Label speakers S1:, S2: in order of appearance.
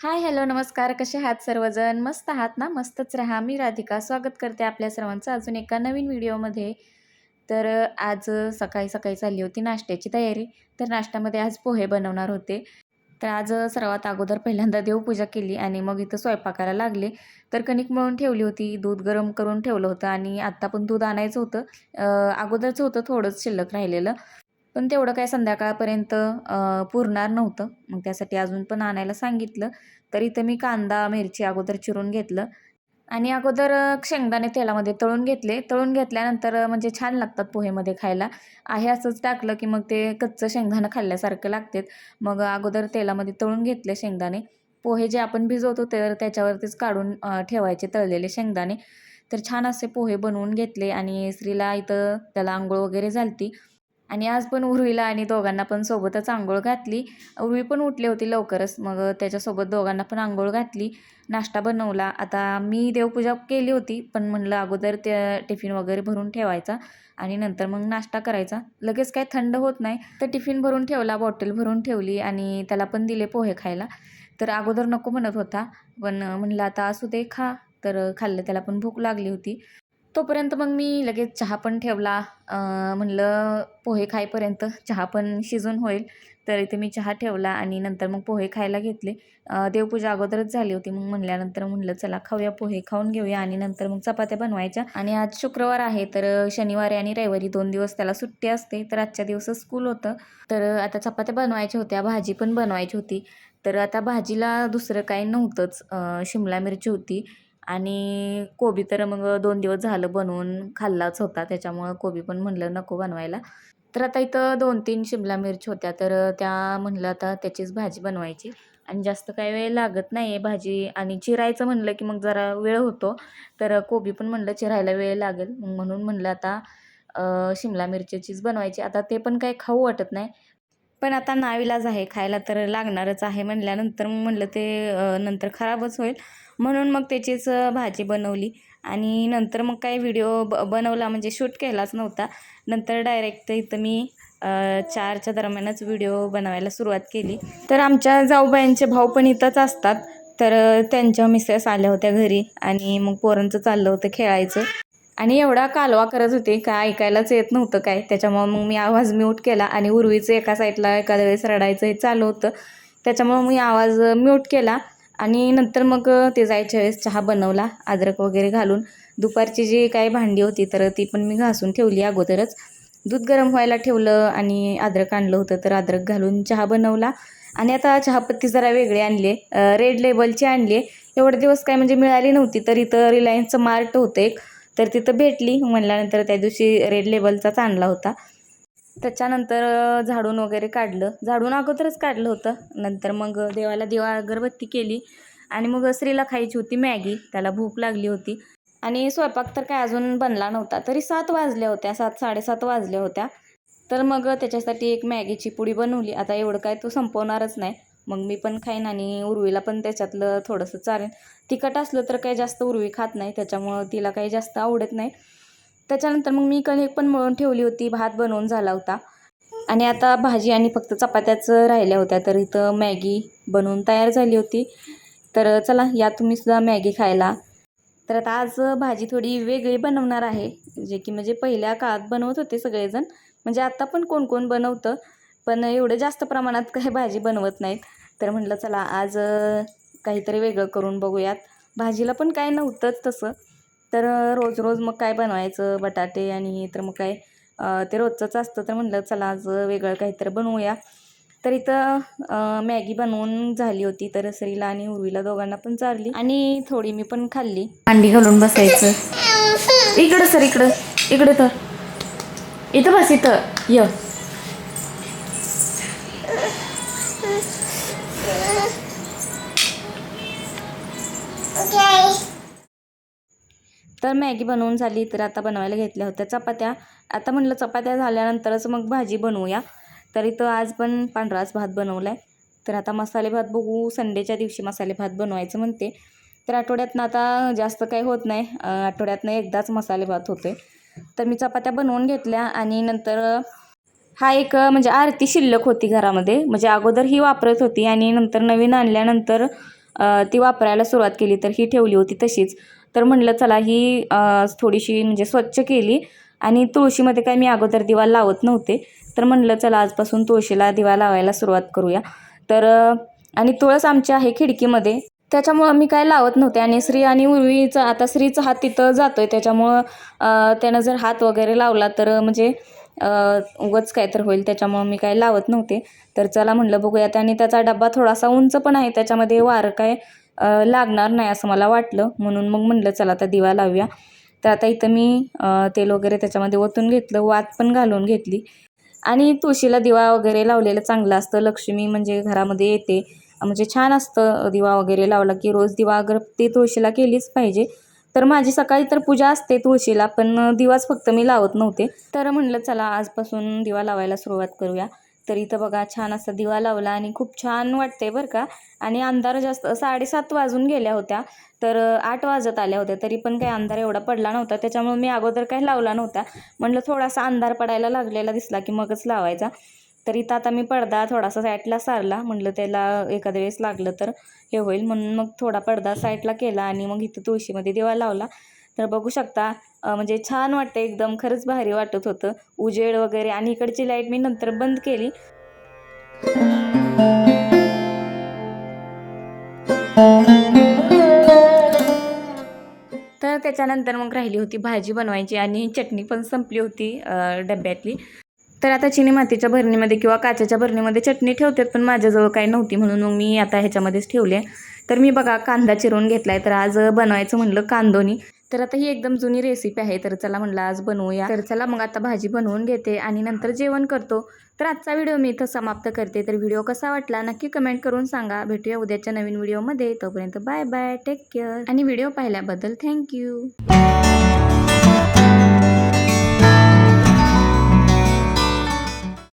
S1: Hi hello नमस्कार. कसे आहात सर्वजण? मस्त आहात ना? मस्तच राहा. मी राधिका. स्वागत करते आपल्या सर्वांचं अजून एका नवीन व्हिडिओमध्ये. तर आज सकाळी सकाळी चालली होती नाश्त्याची तयारी. तर नाश्त्यामध्ये आज पोहे बनवणार होते. तर आज सर्वात अगोदर पहिल्यांदा देवपूजा केली आणि मग इथं स्वयंपाकाला लागले. तर कणिक मळून ठेवली होती. दूध गरम करून ठेवलं होतं आणि आत्ता पण दूध आणायचं होतं. अगोदरचं होतं थोडंच शिल्लक राहिलेलं. पण तेवढं काय संध्याकाळपर्यंत पुरणार नव्हतं. मग त्यासाठी अजून पण आणायला सांगितलं. तर इथं मी कांदा मिरची अगोदर चिरून घेतलं. आणि अगोदर शेंगदाणे तेलामध्ये तळून घेतले. तळून घेतल्यानंतर म्हणजे छान लागतात पोहेमध्ये खायला. आहे असंच टाकलं की मग ते कच्चं शेंगदाणं खाल्ल्यासारखं लागतात. मग अगोदर तेलामध्ये तळून घेतले शेंगदाणे. पोहे जे आपण भिजवतो तर त्याच्यावरतीच काढून ठेवायचे तळलेले शेंगदाणे. तर छान असे पोहे बनवून घेतले आणि स्त्रीला इथं त्याला आंघोळ वगैरे झालती. आणि आज पण उर्वीला आणि दोघांना पण सोबतच आंघोळ घातली. उर्वी पण उठली होती लवकरच मग त्याच्यासोबत दोघांना पण आंघोळ घातली. नाश्ता बनवला. आता मी देवपूजा केली होती पण म्हणलं अगोदर त्या टिफिन वगैरे भरून ठेवायचा आणि नंतर मग नाश्ता करायचा. लगेच काय थंड होत नाही तर टिफिन भरून ठेवला बॉटल भरून ठेवली आणि त्याला पण दिले पोहे खायला. तर अगोदर नको म्हणत होता पण म्हणलं आता असू दे खा. तर खाल्लं त्याला पण भूक लागली होती. तोपर्यंत मग मी लगेच चहा पण ठेवला. म्हणलं पोहे खाईपर्यंत चहा पण शिजून होईल. तर इथे मी चहा ठेवला आणि नंतर मग पोहे खायला घेतले. देवपूजा अगोदरच झाली होती. मग म्हणल्यानंतर म्हणलं चला खाऊया पोहे खाऊन घेऊया. आणि नंतर मग चपात्या बनवायच्या. आणि आज शुक्रवार आहे तर शनिवारी आणि रविवारी दोन दिवस त्याला सुट्टी असते. तर आजच्या दिवस स्कूल होतं. तर आता चपात्या बनवायच्या होत्या भाजी पण बनवायची होती. तर आता भाजीला दुसरं काही नव्हतंच. शिमला मिरची होती. आणि कोबी तर मग दोन दिवस झालं बनवून खाल्लाच होता त्याच्यामुळं कोबी पण म्हणलं नको बनवायला. तर आता इथं दोन तीन शिमला मिरची होत्या तर त्या म्हणलं आता त्याचीच भाजी बनवायची. आणि जास्त काही वेळ लागत नाही आहे भाजी आणि चिरायचं म्हणलं की मग जरा वेळ होतो तर कोबी पण म्हणलं चिरायला वेळ लागेल. म्हणून म्हणलं आता शिमला मिरचीचीच बनवायची. आता ते पण काही खाऊ वाटत नाही पण आता नाविलाज आहे खायला तर लागणारच आहे म्हणल्यानंतर मग म्हणलं ते नंतर खराबच होईल. म्हणून मग त्याचीच भाजी बनवली. आणि नंतर मग काही व्हिडिओ ब बनवला म्हणजे शूट केलाच नव्हता. नंतर डायरेक्ट इथं मी चारच्या दरम्यानच व्हिडिओ बनवायला सुरुवात केली. तर आमच्या जाऊबाईंचे भाऊ पण इथंच असतात. तर त्यांच्या मिसेस आल्या होत्या घरी आणि मग पोरांचं चाललं होतं खेळायचं. आणि एवढा कालवा करत होते का ऐकायलाच येत नव्हतं काय? त्याच्यामुळं मग मी आवाज म्यूट केला आणि उर्वीचं एका साईडला एखाद्या वेळेस रडायचं हे चालू होतं. त्याच्यामुळं मी आवाज म्यूट केला आणि नंतर मग ते जायच्या वेळेस चहा बनवला अद्रक वगैरे घालून. दुपारची जी काही भांडी होती तर ती पण मी घासून ठेवली अगोदरच. दूध गरम व्हायला ठेवलं आणि अद्रक आणलं होतं तर अद्रक घालून चहा बनवला. आणि आता चहापत्ती जरा वेगळी आणली रेड लेबलची आणली. एवढे दिवस काय म्हणजे मिळाली नव्हती तर इथं रिलायन्सचं मार्ट होतं एक. तर तिथं भेटली. म्हणल्यानंतर त्या दिवशी रेड लेबलचाच आणला होता. त्याच्यानंतर झाडून वगैरे काढलं. झाडून अगोदरच काढलं होतं. नंतर मग देवाला देवा अगरबत्ती केली. आणि मग स्त्रीला खायची होती मॅगी. त्याला भूक लागली होती. आणि स्वयंपाक तर काय अजून बनला नव्हता. तरी सात वाजल्या होत्या. सात साडेसात वाजल्या होत्या. तर मग त्याच्यासाठी एक मॅगीची पुडी बनवली. आता एवढं काय तो संपवणारच नाही. मग मी पण खाईन आणि उर्वीला पण त्याच्यातलं थोडंसं चालेल तिखट असलं तर काही जास्त उर्वी खात नाही त्याच्यामुळं तिला काही जास्त आवडत नाही. त्याच्यानंतर मग मी कणिक पण मळून ठेवली होती भात बनवून झाला होता. आणि आता भाजी आणि फक्त चपात्याच राहिल्या होत्या तर इथं मॅगी बनवून तयार झाली होती. तर चला या तुम्ही सुद्धा मॅगी खायला. तर आता आज भाजी थोडी वेगळी बनवणार आहे जे की म्हणजे पहिल्या काळात बनवत होते सगळेजण. म्हणजे आता पण कोण कोण बनवतं पण एवढं जास्त प्रमाणात काही भाजी बनवत नाहीत. तर म्हटलं चला आज काहीतरी वेगळं करून बघूयात. भाजीला पण काय नव्हतंच तसं. तर रोज रोज मग काय बनवायचं? बटाटे आणि तर मग काय ते रोजचंच असतं. तर म्हटलं चला आज वेगळं काहीतरी बनवूया. तर इथं मॅगी बनवून झाली होती तर सरीला आणि उर्वीला दोघांना पण चारली आणि थोडी मी पण खाल्ली. अंडी घालून बसायचं. इकडं सर इकडं. इकडं तर. इथं बस इथं. य. तर मॅगी बनवून झाली तर आता बनवायला घेतल्या होत्या चपात्या. आता म्हटलं चपात्या झाल्यानंतरच मग भाजी बनवूया. तर इथं आज पण पांढराच भात बनवला आहे तर आता मसाले भात बघू संडेच्या दिवशी मसाले भात बनवायचं म्हणते. तर आठवड्यातनं आता जास्त काही होत नाही. आठवड्यातनं एकदाच मसाले भात होते तर मी चपात्या बनवून घेतल्या आणि नंतर हा एक म्हणजे आरती शिल्लक होती घरामध्ये. म्हणजे अगोदर ही वापरत होती आणि नंतर नवीन आणल्यानंतर ती वापरायला सुरुवात केली तर ही ठेवली होती तशीच. तर म्हणलं चला ही थोडीशी म्हणजे स्वच्छ केली आणि तुळशीमध्ये काय मी अगोदर दिवा लावत नव्हते. तर म्हणलं चला आजपासून तुळशीला दिवा लावायला सुरुवात करूया. तर आणि तुळस आमची आहे खिडकीमध्ये. त्याच्यामुळं मी काय लावत नव्हते आणि श्री आणि उर्वीचा आता श्रीचा हात तिथं जातोय. त्याच्यामुळं त्यानं जर हात वगैरे लावला तर म्हणजे उगच काय तर होईल त्याच्यामुळं मी काय लावत नव्हते. तर चला म्हणलं बघूयात. आणि त्याचा डब्बा थोडासा उंच पण आहे त्याच्यामध्ये वारं काय लागणार नाही असं मला वाटलं. म्हणून मग म्हणलं चला आता दिवा लावूया. तर आता इथं मी तेल वगैरे त्याच्यामध्ये ओतून घेतलं वात पण घालून घेतली. आणि तुळशीला दिवा वगैरे लावलेलं चांगलं असतं. लक्ष्मी म्हणजे घरामध्ये येते. म्हणजे छान असतं दिवा वगैरे लावला की रोज दिवा अगरबत्ती तुळशीला केलीच पाहिजे. तर माझी सकाळी तर पूजा असते तुळशीला पण दिवाच फक्त मी लावत नव्हते. तर म्हणलं चला आजपासून दिवा लावायला सुरुवात करूया. तर इथं बघा छान असा दिवा लावला आणि खूप छान वाटते बरं का. आणि अंधार जास्त साडेसात वाजून गेल्या होत्या. तर आठ वाजत आल्या होत्या तरी पण काही अंधार एवढा पडला नव्हता. त्याच्यामुळे मी अगोदर काही लावला नव्हता. म्हणलं थोडासा अंधार पडायला लागलेला दिसला की मगच लावायचा. तर इथं आता मी पडदा थोडासा साईडला सारला. म्हणलं त्याला एखाद्या वेळेस लागलं तर हे होईल. म्हणून मग थोडा पडदा साईडला केला आणि मग इथं तुळशीमध्ये दिवा लावला. तर बघू शकता म्हणजे छान वाटतं एकदम खरंच भारी वाटत होतं. उजेड वगैरे आणि इकडची लाइट मी नंतर बंद केली. तर त्याच्यानंतर मग राहिली होती भाजी बनवायची आणि चटणी पण संपली होती डब्यातली. तर आता चिनी मातीच्या भरणीमध्ये किंवा काचेच्या भरणीमध्ये चटणी ठेवतात पण माझ्याजवळ काही नव्हती म्हणून मग मी आता ह्याच्यामध्येच ठेवले. तर मी बघा कांदा चिरून घेतला आहे तर आज बनवायचं म्हणलं कांदोनी. तर आता ही एकदम जुनी रेसिपी आहे तर चला म्हणलं आज बनवूया. तर चला मग आता भाजी बनवून घेते आणि नंतर जेवण करतो. तर आजचा व्हिडिओ मी इथं समाप्त करते. तर व्हिडिओ कसा वाटला नक्की कमेंट करून सांगा. भेटूया उद्याच्या नवीन व्हिडिओमध्ये. तोपर्यंत बाय बाय टेक केअर आणि व्हिडिओ पाहिल्याबद्दल थँक्यू